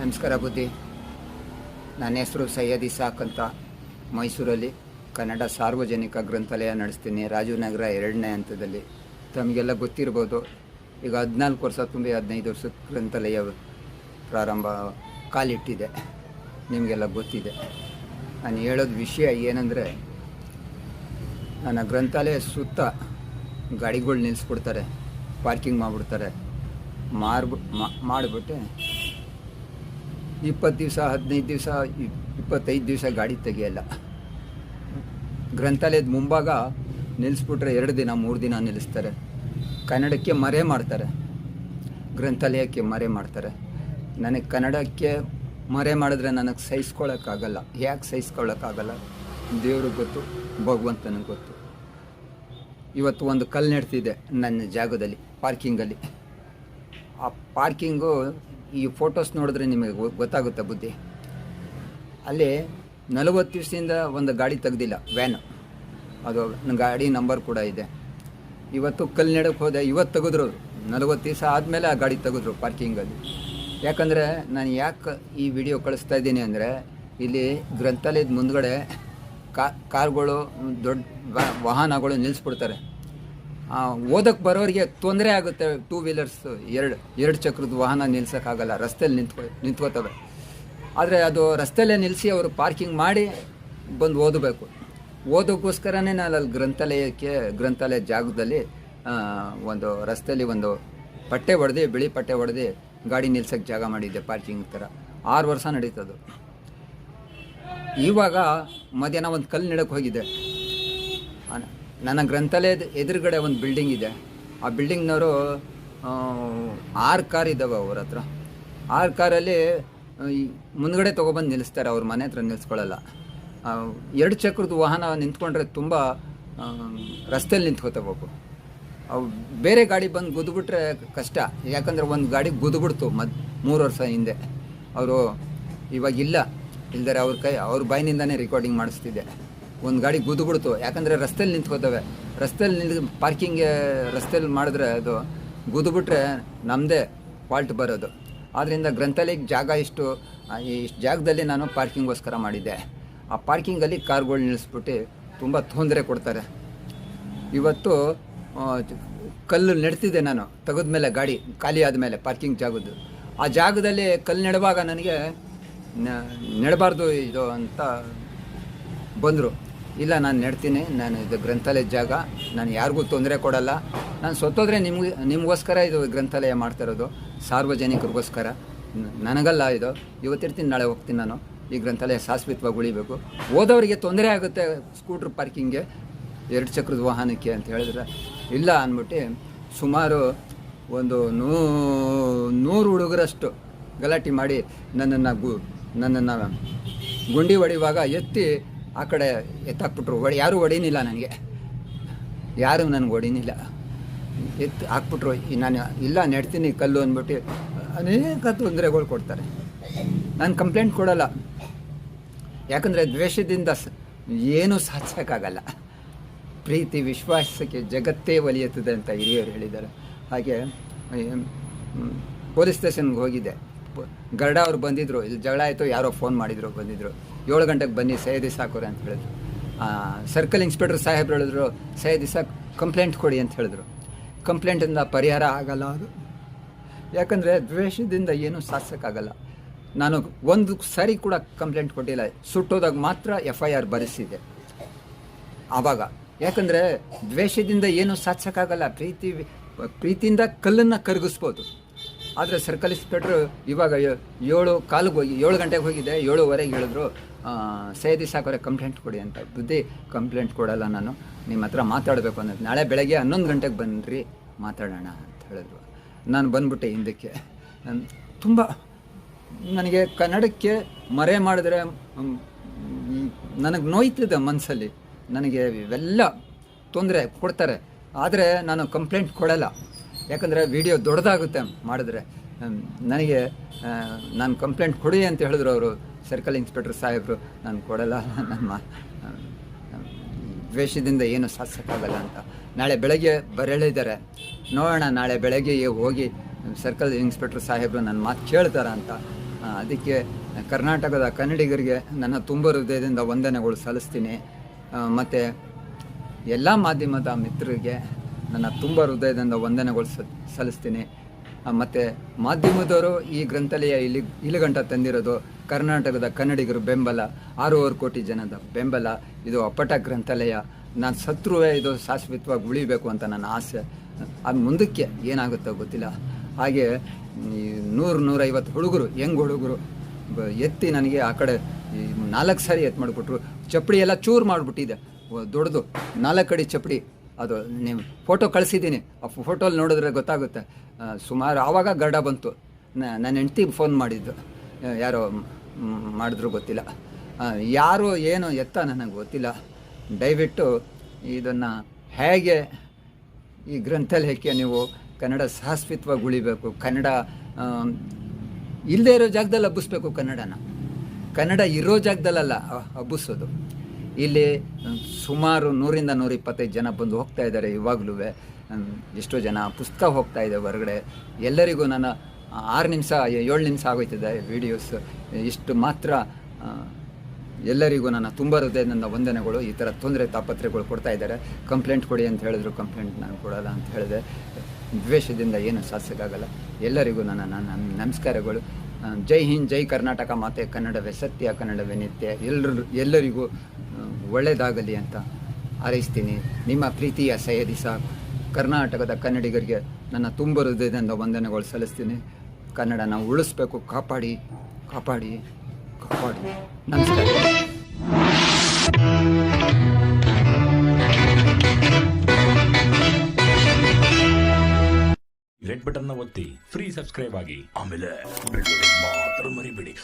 ನಮಸ್ಕಾರ ಬುದ್ಧಿ. ನನ್ನ ಹೆಸರು ಸೈಯದ್ ಇಸಾಕ್ ಅಂತ. ಮೈಸೂರಲ್ಲಿ ಕನ್ನಡ ಸಾರ್ವಜನಿಕ ಗ್ರಂಥಾಲಯ ನಡೆಸ್ತೀನಿ. ರಾಜೀವ್ ನಗರ ಎರಡನೇ ಹಂತದಲ್ಲಿ. ತಮಗೆಲ್ಲ ಗೊತ್ತಿರ್ಬೋದು, ಈಗ ಹದಿನಾಲ್ಕು ವರ್ಷ ತುಂಬಿ ಹದಿನೈದು ವರ್ಷದ ಗ್ರಂಥಾಲಯ ಪ್ರಾರಂಭ ಕಾಲಿಟ್ಟಿದೆ. ನಿಮಗೆಲ್ಲ ಗೊತ್ತಿದೆ. ನಾನು ಹೇಳೋದು ವಿಷಯ ಏನಂದರೆ, ನನ್ನ ಗ್ರಂಥಾಲಯ ಸುತ್ತ ಗಾಡಿಗಳು ನಿಲ್ಲಿಸ್ಬಿಡ್ತಾರೆ ಪಾರ್ಕಿಂಗ್ ಮಾಡಿಬಿಡ್ತಾರೆ. ಮಾರ್ಬಿ ಮಾಡಿಬಿಟ್ಟು ಇಪ್ಪತ್ತು ದಿವಸ, ಹದಿನೈದು ದಿವಸ ಇಪ್ಪತ್ತೈದು ದಿವಸ ಗಾಡಿ ತೆಗೆಯಲ್ಲ. ಗ್ರಂಥಾಲಯದ ಮುಂಭಾಗ ನಿಲ್ಲಿಸ್ಬಿಟ್ರೆ ಎರಡು ದಿನ, ಮೂರು ದಿನ ನಿಲ್ಲಿಸ್ತಾರೆ. ಕನ್ನಡಕ್ಕೆ ಮರೆ ಮಾಡ್ತಾರೆ. ಗ್ರಂಥಾಲಯಕ್ಕೆ ಮರೆ ಮಾಡ್ತಾರೆ. ನನಗೆ ಕನ್ನಡಕ್ಕೆ ಮರೆ ಮಾಡಿದ್ರೆ ನನಗೆ ಸಹಿಸ್ಕೊಳ್ಳೋಕ್ಕಾಗಲ್ಲ ಯಾಕೆ ಸಹಿಸ್ಕೊಳ್ಳೋಕ್ಕಾಗಲ್ಲ ದೇವ್ರಿಗೆ ಗೊತ್ತು, ಭಗವಂತನಿಗೆ ಗೊತ್ತು. ಇವತ್ತು ಒಂದು ಕಲ್ಲು ನೆಡ್ತಿದೆ ನನ್ನ ಜಾಗದಲ್ಲಿ, ಪಾರ್ಕಿಂಗಲ್ಲಿ. ಆ ಪಾರ್ಕಿಂಗು ಈ ಫೋಟೋಸ್ ನೋಡಿದ್ರೆ ನಿಮಗೆ ಗೊತ್ತಾಗುತ್ತೆ ಬುದ್ಧಿ. ಅಲ್ಲಿ ನಲವತ್ತು ದಿವಸದಿಂದ ಒಂದು ಗಾಡಿ ತೆಗ್ದಿಲ್ಲ, ವ್ಯಾನ್. ಅದು ಗಾಡಿ ನಂಬರ್ ಕೂಡ ಇದೆ. ಇವತ್ತು ಕಲ್ಲು ನೆಡಕ್ಕೆ ಹೋದೆ, ಇವತ್ತು ತೆಗೆದ್ರು. ನಲವತ್ತು ದಿವಸ ಆದಮೇಲೆ ಆ ಗಾಡಿ ತೆಗೆದ್ರು ಪಾರ್ಕಿಂಗಲ್ಲಿ. ಯಾಕಂದರೆ ನಾನು ಯಾಕೆ ಈ ವಿಡಿಯೋ ಕಳಿಸ್ತಾ ಇದ್ದೀನಿ ಅಂದರೆ, ಇಲ್ಲಿ ಗ್ರಂಥಾಲಯದ ಮುಂದ್ಗಡೆ ಕಾರ್ಗಳು, ದೊಡ್ಡ ವಾಹನಗಳು ನಿಲ್ಲಿಸ್ಬಿಡ್ತಾರೆ ಓದಕ್ಕೆ ಬರೋರಿಗೆ ತೊಂದರೆ ಆಗುತ್ತೆ. ಟೂ ವೀಲರ್ಸ್ ಎರಡು ಎರಡು ಚಕ್ರದ ವಾಹನ ನಿಲ್ಸೋಕ್ಕಾಗಲ್ಲ. ರಸ್ತೆಯಲ್ಲಿ ನಿಂತ್ಕೊ, ನಿಂತ್ಕೋತವೆ. ಆದರೆ ಅದು ರಸ್ತೆಯಲ್ಲೇ ನಿಲ್ಲಿಸಿ ಅವರು ಪಾರ್ಕಿಂಗ್ ಮಾಡಿ ಬಂದು ಓದಬೇಕು. ಓದೋಕ್ಕೋಸ್ಕರನೇ ನಾನು ಅಲ್ಲಿ ಗ್ರಂಥಾಲಯಕ್ಕೆ, ಗ್ರಂಥಾಲಯ ಜಾಗದಲ್ಲಿ ಒಂದು ರಸ್ತೆಯಲ್ಲಿ ಒಂದು ಪಟ್ಟೆ ಹೊಡೆದು ಬಿಳಿ ಪಟ್ಟೆ ಹೊಡೆದು ಗಾಡಿ ನಿಲ್ಸೋಕ್ಕೆ ಜಾಗ ಮಾಡಿದ್ದೆ ಪಾರ್ಕಿಂಗ್ ಥರ ಆರು ವರ್ಷ ನಡೀತದು. ಇವಾಗ ಮಧ್ಯಾಹ್ನ ಒಂದು ಕಲ್ಲು ನೆಡಕ್ಕೆ ಹೋಗಿದ್ದೆ. ನನ್ನ ಗ್ರಂಥಾಲಯದ ಎದುರುಗಡೆ ಒಂದು ಬಿಲ್ಡಿಂಗ್ ಇದೆ. ಆ ಬಿಲ್ಡಿಂಗ್ನವರು ಆರು ಕಾರ್ ಇದ್ದಾವೆ ಅವ್ರ ಹತ್ರ. ಆರು ಕಾರಲ್ಲಿ ಮುಂದ್ಗಡೆ ತೊಗೊಬಂದು ನಿಲ್ಲಿಸ್ತಾರೆ, ಅವ್ರ ಮನೆ ಹತ್ರ ನಿಲ್ಲಿಸ್ಕೊಳ್ಳಲ್ಲ. ಎರಡು ಚಕ್ರದ ವಾಹನ ನಿಂತ್ಕೊಂಡ್ರೆ ತುಂಬ ರಸ್ತೆಯಲ್ಲಿ ನಿಂತ್ಕೋತಬೇಕು ಅವು ಬೇರೆ ಗಾಡಿ ಬಂದು ಗುದ್ದುಬಿಟ್ರೆ ಕಷ್ಟ. ಯಾಕಂದರೆ ಒಂದು ಗಾಡಿ ಗುದ್ದುಬಿಡ್ತು ಮದ್, ಮೂರು ವರ್ಷ ಹಿಂದೆ. ಅವರು ಇವಾಗಿಲ್ಲ ಇಲ್ದರೆ ಅವ್ರ ಕೈ, ಅವ್ರ ಬಾಯಿನಿಂದನೇ ರೆಕಾರ್ಡಿಂಗ್ ಮಾಡಿಸ್ತಿದ್ದೆ. ಒಂದು ಗಾಡಿ ಗುದ್ದುಬಿಡ್ತು ಯಾಕಂದರೆ ರಸ್ತೆಯಲ್ಲಿ ನಿಂತ್ಕೋತವೆ ರಸ್ತೆಯಲ್ಲಿ ನಿಂತು ಪಾರ್ಕಿಂಗ್ ರಸ್ತೆಯಲ್ಲಿ ಮಾಡಿದ್ರೆ ಅದು ಗುದ್ದುಬಿಟ್ರೆ ನಮ್ಮದೇ ಫಾಲ್ಟ್ ಬರೋದು. ಆದ್ದರಿಂದ ಗ್ರಂಥಾಲಯಕ್ಕೆ ಜಾಗ ಇಷ್ಟು ಇಷ್ಟು ಜಾಗದಲ್ಲಿ ನಾನು ಪಾರ್ಕಿಂಗೋಸ್ಕರ ಮಾಡಿದ್ದೆ. ಆ ಪಾರ್ಕಿಂಗಲ್ಲಿ ಕಾರ್ಗಳು ನಿಲ್ಲಿಸ್ಬಿಟ್ಟು ತುಂಬ ತೊಂದರೆ ಕೊಡ್ತಾರೆ. ಇವತ್ತು ಕಲ್ಲು ನೆಡ್ತಿದ್ದೆ ನಾನು. ತೆಗೆದ ಮೇಲೆ ಗಾಡಿ ಖಾಲಿ ಆದಮೇಲೆ ಪಾರ್ಕಿಂಗ್ ಜಾಗದ್ದು. ಆ ಜಾಗದಲ್ಲಿ ಕಲ್ಲು ನೆಡುವಾಗ ನನಗೆ ನೆಡಬಾರ್ದು ಇದು ಅಂತ ಬಂದರು. ಇಲ್ಲ, ನಾನು ನೆಡ್ತೀನಿ. ನಾನು ಇದು ಗ್ರಂಥಾಲಯದ ಜಾಗ. ನಾನು ಯಾರಿಗೂ ತೊಂದರೆ ಕೊಡಲ್ಲ. ನಾನು ಸೊತ್ತೋದ್ರೆ ನಿಮ್ಗೆ, ನಿಮಗೋಸ್ಕರ ಇದು ಗ್ರಂಥಾಲಯ ಮಾಡ್ತಾ ಇರೋದು ಸಾರ್ವಜನಿಕರಿಗೋಸ್ಕರ. ನನಗಲ್ಲ ಇದು. ಇವತ್ತಿರ್ತೀನಿ, ನಾಳೆ ಹೋಗ್ತೀನಿ ನಾನು. ಈ ಗ್ರಂಥಾಲಯ ಶಾಶ್ವತವಾಗಿ ಉಳಿಬೇಕು. ಓದೋರಿಗೆ ತೊಂದರೆ ಆಗುತ್ತೆ ಸ್ಕೂಟ್ರ್ ಪಾರ್ಕಿಂಗ್ಗೆ. ಎರಡು ಚಕ್ರದ ವಾಹನಕ್ಕೆ ಅಂತ ಹೇಳಿದ್ರೆ, ಇಲ್ಲ ಅಂದ್ಬಿಟ್ಟು ಸುಮಾರು ಒಂದು ನೂ, ನೂರು ಹುಡುಗರಷ್ಟು ಗಲಾಟೆ ಮಾಡಿ ನನ್ನನ್ನು ಗು, ನನ್ನನ್ನು ಗುಂಡಿ ಹೊಡೆಯುವಾಗ ಎತ್ತಿ ಆ ಕಡೆ ಎತ್ತಾಕ್ಬಿಟ್ರು. ಹೊಡಿ ಯಾರೂ ಹೊಡೀನಿಲ್ಲ ನನಗೆ. ಯಾರೂ ನನಗೆ ಹೊಡೀನಿಲ್ಲ ಎತ್ತು ಹಾಕ್ಬಿಟ್ರು. ನಾನು ಇಲ್ಲ, ನೆಡ್ತೀನಿ, ಕಲ್ಲು ಅಂದ್ಬಿಟ್ಟು ಅನೇಕ ತೊಂದರೆಗಳು ಕೊಡ್ತಾರೆ. ನಾನು ಕಂಪ್ಲೇಂಟ್ ಕೊಡಲ್ಲ. ಯಾಕಂದರೆ ದ್ವೇಷದಿಂದ ಏನೂ ಸಾಧಿಸೋಕ್ಕಾಗಲ್ಲ. ಪ್ರೀತಿ, ವಿಶ್ವಾಸಕ್ಕೆ ಜಗತ್ತೇ ಒಲಿಯುತ್ತದೆ ಅಂತ ಹಿರಿಯರು ಹೇಳಿದ್ದಾರೆ. ಹಾಗೆ ಪೊಲೀಸ್ ಸ್ಟೇಷನ್ಗೆ ಹೋಗಿದ್ದೆ ಗರ್ಡ ಅವ್ರು ಬಂದಿದ್ದರು ಇಲ್ಲಿ ಜಗಳ ಆಯಿತು, ಯಾರೋ ಫೋನ್ ಮಾಡಿದ್ರು ಬಂದಿದ್ದರು ಏಳು ಗಂಟೆಗೆ ಬನ್ನಿ ಸಹಿ ದಿವಸ ಹಾಕೋರಿ ಅಂತ ಹೇಳಿದ್ರು. ಸರ್ಕಲ್ ಇನ್ಸ್ಪೆಕ್ಟರ್ ಸಾಹೇಬ್ರು ಹೇಳಿದ್ರು ಸಹಿ ದಿವಸ ಕಂಪ್ಲೇಂಟ್ ಕೊಡಿ ಅಂತ ಹೇಳಿದ್ರು. ಕಂಪ್ಲೇಂಟಿಂದ ಪರಿಹಾರ ಆಗಲ್ಲ ಅದು. ಯಾಕಂದರೆ ದ್ವೇಷದಿಂದ ಏನೂ ಸಾಧಿಸೋಕ್ಕಾಗಲ್ಲ ನಾನು ಒಂದು ಸಾರಿ ಕೂಡ ಕಂಪ್ಲೇಂಟ್ ಕೊಟ್ಟಿಲ್ಲ. ಸುಟ್ಟೋದಾಗ ಮಾತ್ರ ಎಫ್ ಐ ಆರ್ ಬರೆಸಿದೆ. ಆವಾಗ. ಯಾಕಂದರೆ ದ್ವೇಷದಿಂದ ಏನು ಸಾಧಿಸೋಕ್ಕಾಗಲ್ಲ ಪ್ರೀತಿ, ಪ್ರೀತಿಯಿಂದ ಕಲ್ಲನ್ನು ಕರಗಿಸ್ಬೋದು. ಆದರೆ ಸರ್ಕಲ್ ಇನ್ಸ್ಪೆಕ್ಟ್ರು ಇವಾಗ ಏಳು ಕಾಲಿಗೆ ಹೋಗಿ, ಏಳು ಗಂಟೆಗೆ ಹೋಗಿದೆ, ಏಳುವರೆಗೆ ಹೇಳಿದ್ರು. ಸೈದಿ ಸಾಕೋರೆ ಕಂಪ್ಲೇಂಟ್ ಕೊಡಿ ಅಂತ ಬುದ್ಧಿ ಕಂಪ್ಲೇಂಟ್ ಕೊಡಲ್ಲ ನಾನು. ನಿಮ್ಮ ಹತ್ರ ಮಾತಾಡಬೇಕು ಅನ್ನೋದು. ನಾಳೆ ಬೆಳಗ್ಗೆ ಹನ್ನೊಂದು ಗಂಟೆಗೆ ಬನ್ನಿರಿ, ಮಾತಾಡೋಣ ಅಂತ ಹೇಳಿದ್ರು. ನಾನು ಬಂದ್ಬಿಟ್ಟೆ ಹಿಂದಕ್ಕೆ. ತುಂಬ ನನಗೆ ಕನ್ನಡಕ್ಕೆ ಮರೆ ಮಾಡಿದ್ರೆ ನನಗೆ ನೋಯ್ತಿದೆ ಮನಸ್ಸಲ್ಲಿ ನನಗೆ ಇವೆಲ್ಲ ತೊಂದರೆ ಕೊಡ್ತಾರೆ. ಆದರೆ ನಾನು ಕಂಪ್ಲೇಂಟ್ ಕೊಡಲ್ಲ. ಯಾಕಂದರೆ ವಿಡಿಯೋ ದೊಡ್ಡದಾಗುತ್ತೆ ಮಾಡಿದ್ರೆ. ನನಗೆ ನಾನು ಕಂಪ್ಲೇಂಟ್ ಕೊಡಿ ಅಂತ ಹೇಳಿದ್ರು ಅವರು. ಸರ್ಕಲ್ ಇನ್ಸ್ಪೆಕ್ಟರ್ ಸಾಹೇಬರು ನಾನು ಕೊಡಲ್ಲ, ನಮ್ಮ ದ್ವೇಷದಿಂದ ಏನು ಸಾಧಿಸೋಕ್ಕಾಗಲ್ಲ ಅಂತ. ನಾಳೆ ಬೆಳಗ್ಗೆ ಬರೇಳಿದ್ದಾರೆ ನೋಡೋಣ, ನಾಳೆ ಬೆಳಗ್ಗೆ ಹೋಗಿ ಸರ್ಕಲ್ ಇನ್ಸ್ಪೆಕ್ಟರ್ ಸಾಹೇಬರು ನನ್ನ ಮಾತು ಕೇಳ್ತಾರ ಅಂತ. ಅದಕ್ಕೆ ಕರ್ನಾಟಕದ ಕನ್ನಡಿಗರಿಗೆ ನನ್ನ ತುಂಬ ಹೃದಯದಿಂದ ವಂದನೆಗಳು ಸಲ್ಲಿಸ್ತೀನಿ. ಮತ್ತು ಎಲ್ಲ ಮಾಧ್ಯಮದ ಮಿತ್ರರಿಗೆ ನನ್ನ ತುಂಬ ಹೃದಯದಿಂದ ವಂದನೆಗಳು ಸಲ್ಲಿಸ್ತೀನಿ. ಮತ್ತು ಮಾಧ್ಯಮದವರು ಈ ಗ್ರಂಥಾಲಯ ಇಲ್ಲಿ ಇಲ್ಲಿಗಂಟ ತಂದಿರೋದು ಕರ್ನಾಟಕದ ಕನ್ನಡಿಗರು ಬೆಂಬಲ, ಆರೂವರೆ ಕೋಟಿ ಜನದ ಬೆಂಬಲ. ಇದು ಅಪ್ಪಟ ಗ್ರಂಥಾಲಯ. ನಾನು ಸತ್ರುವೆ ಇದು ಶಾಶ್ವತವಾಗಿ ಉಳಿಬೇಕು ಅಂತ ನನ್ನ ಆಸೆ. ಅದು ಮುಂದಕ್ಕೆ ಏನಾಗುತ್ತೋ ಗೊತ್ತಿಲ್ಲ. ಹಾಗೆ ನೂರು, ನೂರೈವತ್ತು ಹುಡುಗರು ಹೆಂಗ್ ಹುಡುಗರು ಎತ್ತಿ ನನಗೆ ಆ ಕಡೆ ನಾಲ್ಕು ಸಾರಿ ಎತ್ತು ಮಾಡಿಬಿಟ್ರು. ಚಪ್ಪಡಿ ಎಲ್ಲ ಚೂರು ಮಾಡಿಬಿಟ್ಟಿದೆ. ದೊಡ್ಡದು. ನಾಲ್ಕು ಅಡಿ ಚಪ್ಪಡಿ. ಅದು, ನೀವು ಫೋಟೋ ಕಳಿಸಿದ್ದೀನಿ. ಆ ಫೋಟೋಲ್ಲಿ ನೋಡಿದ್ರೆ ಗೊತ್ತಾಗುತ್ತೆ. ಸುಮಾರು ಆವಾಗ ಗರ್ಡ ಬಂತು. ನನ್ನ ಹೆಂಡ್ತಿಗೆ ಫೋನ್ ಮಾಡಿದ್ದು. ಯಾರೋ ಮಾಡಿದ್ರು ಗೊತ್ತಿಲ್ಲ. ಯಾರೋ ಏನು ಎತ್ತ ನನಗೆ ಗೊತ್ತಿಲ್ಲ. ದಯವಿಟ್ಟು ಇದನ್ನು ಹೇಗೆ ಈ ಗ್ರಂಥಾಲಯಕ್ಕೆ ನೀವು ಕನ್ನಡ ಶಾಶ್ವತವಾಗಿ ಉಳಿಬೇಕು, ಕನ್ನಡ ಇಲ್ಲದೇ ಇರೋ ಜಾಗದಲ್ಲಿ ಹಬ್ಬಿಸ್ಬೇಕು ಕನ್ನಡನ. ಕನ್ನಡ ಇರೋ ಜಾಗದಲ್ಲಲ್ಲ ಹಬ್ಬಿಸೋದು. ಇಲ್ಲಿ ಸುಮಾರು ನೂರಿಂದ ನೂರ ಇಪ್ಪತ್ತೈದು ಜನ ಬಂದು ಹೋಗ್ತಾ ಇದ್ದಾರೆ. ಇವಾಗಲೂ ಎಷ್ಟೋ ಜನ ಪುಸ್ತಕ ಹೋಗ್ತಾ ಇದೆ ಹೊರಗಡೆ. ಎಲ್ಲರಿಗೂ ನನ್ನ ಆರು ನಿಮಿಷ, ಏಳು ನಿಮಿಷ ಆಗೋಯ್ತಿದೆ ವಿಡಿಯೋಸ್ ಇಷ್ಟು ಮಾತ್ರ ಎಲ್ಲರಿಗೂ ನನ್ನ ತುಂಬ ಹೃದಯದಿಂದ ವಂದನೆಗಳು. ಈ ಥರ ತೊಂದರೆ ತಾಪತ್ರೆಗಳು ಕೊಡ್ತಾ ಇದ್ದಾರೆ. ಕಂಪ್ಲೇಂಟ್ ಕೊಡಿ ಅಂತ ಹೇಳಿದ್ರು, ಕಂಪ್ಲೇಂಟ್ ನಾನು ಕೊಡಲ್ಲ ಅಂತ ಹೇಳಿದೆ. ದ್ವೇಷದಿಂದ ಏನು ಸಾಧಿಸೋಕ್ಕಾಗಲ್ಲ. ಎಲ್ಲರಿಗೂ ನನ್ನ ನನ್ನ ನಮಸ್ಕಾರಗಳು. ಜೈ ಹಿಂದ್, ಜೈ ಕರ್ನಾಟಕ ಮಾತೆ, ಕನ್ನಡವೇ ಸತ್ಯ, ಕನ್ನಡವೇ ನಿತ್ಯ ಎಲ್ಲರೂ ಎಲ್ಲರಿಗೂ ಒಳ್ಳೆಯದಾಗಲಿ ಅಂತ ಹಾರೈಸ್ತೀನಿ. ನಿಮ್ಮ ಪ್ರೀತಿಯ ಸಹದಿಸ ಕರ್ನಾಟಕದ ಕನ್ನಡಿಗರಿಗೆ ನನ್ನ ತುಂಬ ಹೃದಯದಿಂದ ವಂದನೆಗಳು ಸಲ್ಲಿಸ್ತೀನಿ. ಕನ್ನಡನ ಉಳಿಸ್ಬೇಕು, ಕಾಪಾಡಿ ಕಾಪಾಡಿ ಕಾಪಾಡಿ. ನಮಸ್ಕಾರ. ಅನ್ನ ಒತ್ತಿ ಫ್ರೀ ಸಬ್ಸ್ಕ್ರೈಬ್ ಆಗಿ. ಆಮೇಲೆ ಮಾತ್ರ ಮರಿಬೇಡಿ.